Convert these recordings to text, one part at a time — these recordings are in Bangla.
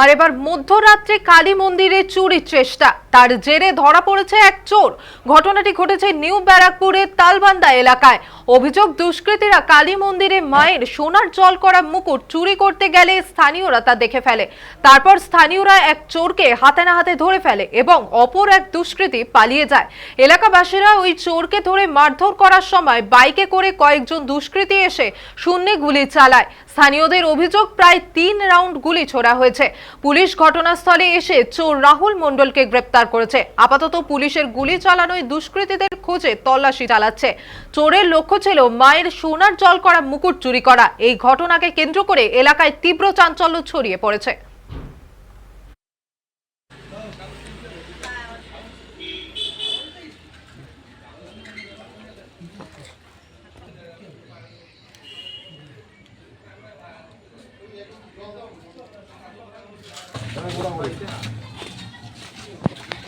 আর এবার মধ্যরাত্রে কালী মন্দিরে চুরির চেষ্টা। তার জেরে ধরা পড়েছে এক চোর। ঘটনাটি ঘটেছে নিউ ব্যারাকপুরের তালবান্দা এলাকায়। অভিযোগ, দুষ্কৃতীরা কালী মন্দিরে মায়ের সোনার জল করা মুকুট চুরি করতে গেলে স্থানীয়রা তা দেখে ফেলে। তারপর স্থানীয়রা এক চোরকে হাতে না হাতে ধরে ফেলে এবং অপর এক দুষ্কৃতী পালিয়ে যায়। এলাকাবাসীরা ওই চোরকে ধরে মারধর করার সময় বাইকে করে কয়েকজন দুষ্কৃতী এসে শূন্যে গুলি চালায়। স্থানীয়দের অভিযোগ, প্রায় তিন রাউন্ড গুলি ছোড়া হয়েছে। পুলিশ ঘটনাস্থলে এসে চোর রাহুল মন্ডলকে গ্রেপ্তার করেছে। আপাতত পুলিশের গুলি চালানোয় দুষ্কৃতীদের খোঁজে তল্লাশি চালাচ্ছে। চোরের লক্ষ্য ছিল মায়ের সোনার জল করা মুকুট চুরি করা। এই ঘটনাকে কেন্দ্র করে এলাকায় তীব্র চাঞ্চল্য ছড়িয়ে পড়েছে।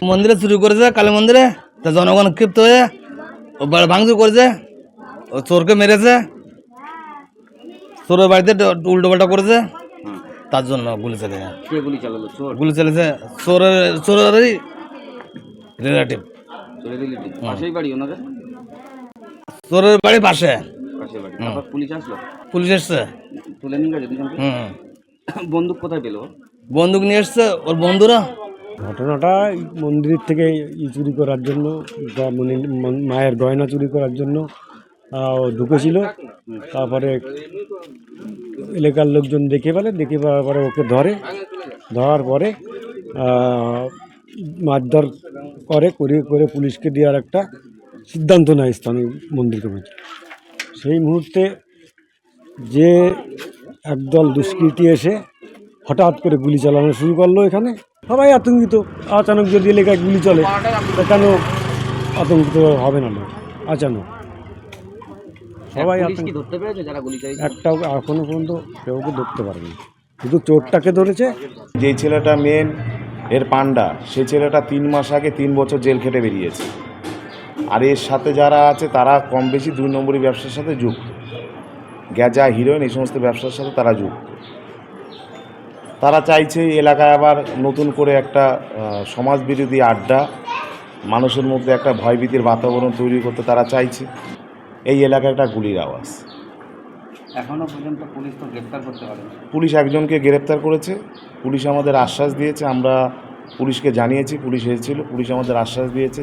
মন্দিরে চুরি করেছে কালী মন্দিরে। তা জনগণ ক্ষিপ্ত হয়ে ও ভাঙচুর করেছে ও চোরকে মেরেছে চোরের বাড়িতে উল্টো পাল্টা করেছে। তার জন্য গুলি চলে গুলি চালালো? গুলি চলেছে চোরের চোরেরই রিলেটিভ পাশেই বাড়ি ওনাদের? চোরের বাড়ি পাশে। পুলিশ আসলো? পুলিশ এসছে। তুলে নিয়ে গেছে বন্দুক কোথায় পেল? বন্দুক নিয়ে এসছে ওর বন্ধুরা। ঘটনাটা মন্দির থেকে ই চুরি করার জন্য মায়ের গয়না চুরি করার জন্য ও ঢুকেছিল। তারপরে এলাকার লোকজন দেখে ফেলে দেখে পাওয়ার পরে ওকে ধরে। ধরার পরে মারধর করে করে করে পুলিশকে দেওয়ার একটা সিদ্ধান্ত নেয় স্থানীয় মন্দির কমিটি। সেই মুহূর্তে যে একদল দুষ্কৃতী এসে হঠাৎ করে গুলি চালানো শুরু করল এখানে। সবাই আতঙ্কিত। আচানক যদি এলাকায় গুলি চলে কেন আতঙ্কিত হবে না লোক? আচানক। সবাই পুলিশ আতঙ্ক কি ধরতে পেরেছে যারা গুলি চালিয়েছে? একটাও এখনও পর্যন্ত কেউ কেউ ধরতে পারেনি। শুধু চোরটাকে ধরেছে। যে ছেলেটা মেন এর পান্ডা সে ছেলেটা তিন মাস আগে তিন বছর জেল খেটে বেরিয়েছে। আর এর সাথে যারা আছে তারা কম বেশি দুই নম্বরই ব্যবসার সাথে যুক্ত। গ্যাজা হিরোইন এই সমস্ত ব্যবসার সাথে তারা যুক্ত। তারা চাইছে এই এলাকায় আবার নতুন করে একটা আহ, সমাজবিরোধী আড্ডা মানুষের মধ্যে একটা ভয়ভীতির বাতাবরণ তৈরি করতে তারা চাইছে। এই এলাকায় একটা গুলির আওয়াজ। এখনও পর্যন্ত পুলিশ তো গ্রেফতার করতে পারেনি। পুলিশ একজনকে গ্রেপ্তার করেছে। পুলিশ আমাদের আশ্বাস দিয়েছে আমরা পুলিশকে জানিয়েছি পুলিশ এসেছিল পুলিশ আমাদের আশ্বাস দিয়েছে।